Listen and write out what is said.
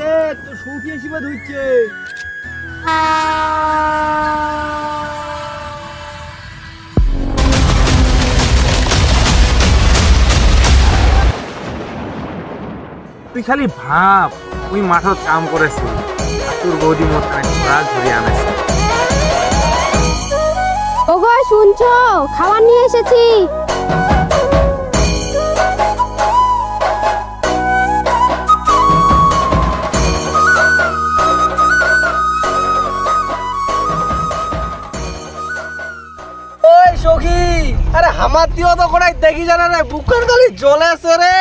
দেখ তোর সৌখি হিসেবে ধরছে তুই খালি ভাব তুই মাঠত কাম করেছি। আর তোর বৌদি মোট ঘোড়া ঘুরে আনেছে। ওগো শুনছো? খাবার নিয়ে এসেছি। সখী। আরে হামার দিও তো কোনায় দেখি জানা রে বুকের গলি জ্বলে আছে রে।